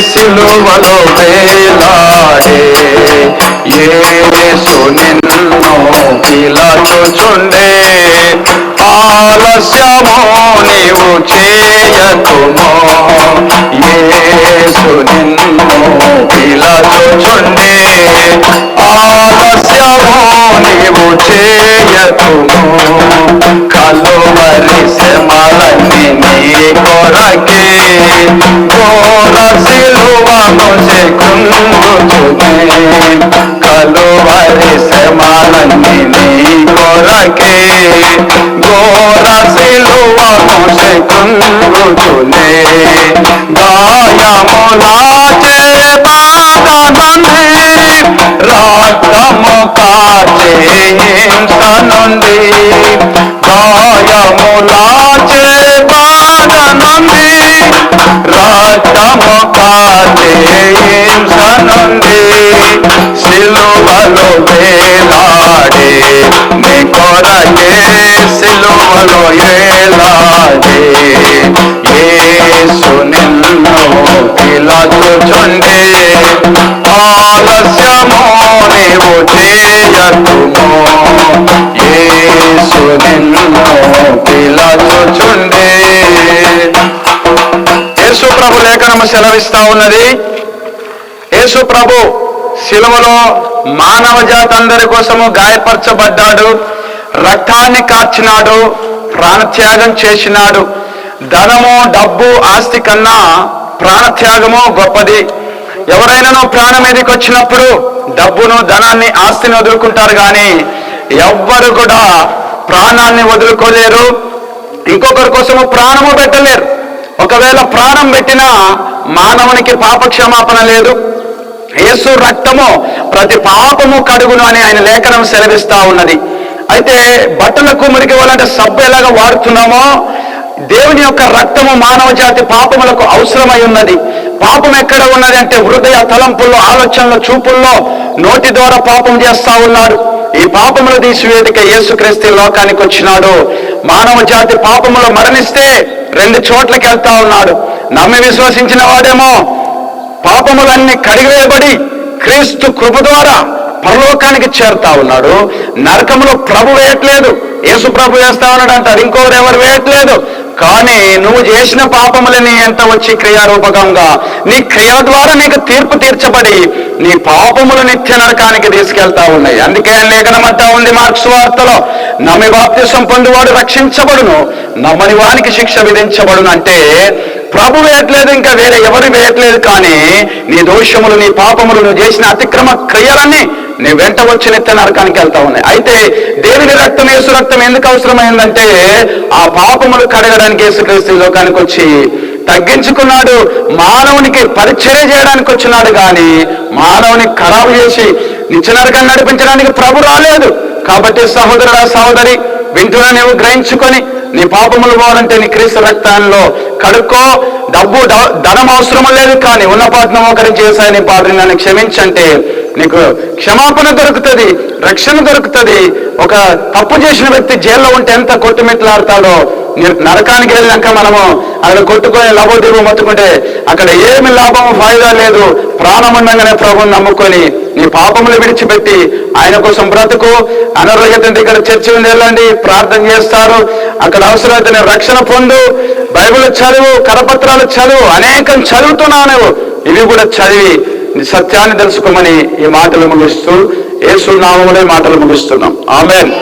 సిలువలో వేలాడే ఏసు నిన్ను పిలచుచుండే. ఆలస్యము నీవు చేయకుమో. ఏసు నిన్ను పిలచుచుండే. ఆలస్యము నీవు చేయకుమో. చెకుందుచునే గాయములాచే బాధనుంది రక్తము కాచే హింస నుండి గాయములాచే బాధనుంది రక్తము కాచే హింస నుండి సిలువలో వేలాడే నీ కొరకే సిలువలో ఏలాడే యేసు ఇలా ఆలస్యమో నీవు చేయకుమో యేసు నిన్ను ఇలా యేసు ప్రభు లేఖనము సెలవిస్తా ఉన్నది. యేసు ప్రభు శిలువలో మానవ జాతి అందరి కోసము గాయపరచబడ్డాడు. రక్తాన్ని కార్చినాడు. ప్రాణత్యాగం చేసినాడు. ధనము డబ్బు ఆస్తి కన్నా ప్రాణత్యాగము గొప్పది. ఎవరైనానో ప్రాణం మీదకి వచ్చినప్పుడు డబ్బును ధనాన్ని ఆస్తిని వదులుకుంటారు కానీ ఎవ్వరు కూడా ప్రాణాన్ని వదులుకోలేరు. ఇంకొకరి కోసము ప్రాణము పెట్టలేరు. ఒకవేళ ప్రాణం పెట్టినా మానవునికి పాప క్షమాపణ లేదు. యేసు రక్తము ప్రతి పాపము కడుగును అని ఆయన లేఖనం సెలవిస్తా ఉన్నది. అయితే బట్టలకు మురికి వాళ్ళంటే సబ్బు ఎలాగ వాడుతున్నామో దేవుని యొక్క రక్తము మానవ జాతి పాపములకు అవసరమై ఉన్నది పాపం ఎక్కడ ఉన్నది అంటే హృదయ తలంపుల్లో ఆలోచనలో చూపుల్లో నోటి ద్వారా పాపం చేస్తా ఉన్నాడు ఈ పాపములు తీసివేదిక యేసుక్రీస్తు లోకానికి వచ్చినాడు. మానవ జాతి పాపములు మరణిస్తే రెండు చోట్లకి వెళ్తా ఉన్నాడు. నమ్మి విశ్వసించిన వాడేమో పాపములన్నీ కడిగివేయబడి క్రీస్తు కృప ద్వారా పరలోకానికి చేరుతా ఉన్నాడు. నరకములు ప్రభు వేయట్లేదు. యేసు ప్రభు వేస్తా ఉన్నాడు అంటారు ఇంకోరు ఎవరు వేయట్లేదు. కానీ నువ్వు చేసిన పాపములని ఎంత వచ్చి క్రియారూపకంగా. నీ క్రియ ద్వారా నీకు తీర్పు తీర్చబడి నీ పాపములు నిత్య నరకానికి తీసుకెళ్తా ఉన్నాయి. అందుకే లేఖనం అంటా ఉంది మార్క్స్ వార్తలో. నమ్మి బాప్తిసం పొందువాడు రక్షించబడును నమ్మని వానికి శిక్ష విధించబడును అంటే ప్రభు వేయట్లేదు ఇంకా వేరే ఎవరు వేయట్లేదు కానీ నీ దోషములు నీ పాపములు నువ్వు చేసిన అతిక్రమ క్రియలన్నీ నీ వెంట వచ్చి నిత్య నరకానికి వెళ్తా ఉన్నాయి. అయితే దేవుని రక్తం యేసు రక్తం ఎందుకు అవసరమైందంటే ఆ పాపములు కడగడానికి యేసుక్రీస్తు లోకానికి వచ్చి తగ్గించుకున్నాడు మానవునికి పరిచర్య చేయడానికి వచ్చినాడు కానీ మానవుని ఖరాబు చేసి నిత్య నరకం నడిపించడానికి ప్రభు రాలేదు. కాబట్టి సహోదరుడా సహోదరి వింటున్న నువ్వు గ్రహించుకొని నీ పాపములు పోవాలంటే నీ క్రీస్తు రక్తాల్లో కడుక్కో. డబ్బు ధనం అవసరం లేదు కానీ ఉన్న పాటను మోకరించి చేశాయి నీ పాత్ర నన్ను క్షమించంటే నీకు క్షమాపణ దొరుకుతుంది రక్షణ దొరుకుతుంది. ఒక తప్పు చేసిన వ్యక్తి జైల్లో ఉంటే ఎంత కొట్టుమిట్లాడతాడో నరకానికి వెళ్ళాక మనము అక్కడ కొట్టుకొని లబోదిబు పట్టుకుంటే అక్కడ ఏమి లాభం ఫాయిదా లేదు. ప్రాణం ఉండగానే ప్రభుని నమ్ముకొని నీ పాపములు విడిచిపెట్టి ఆయన కోసం బ్రతుకు. అనారోగ్యత దగ్గర చర్చి ఉండి వెళ్ళండి ప్రార్థన చేస్తారు. అక్కడ అవసరమైతే రక్షణ పొందు. బైబిల్ చదువు కరపత్రాలు చదువు అనేకం చదువుతున్నావు నువ్వు ఇవి కూడా చదివి సత్యాన్ని తెలుసుకోమని ఈ మాటలు ముగిస్తూ ఏసునామంలో మాటలు ముగిస్తున్నాం. ఆమెన్.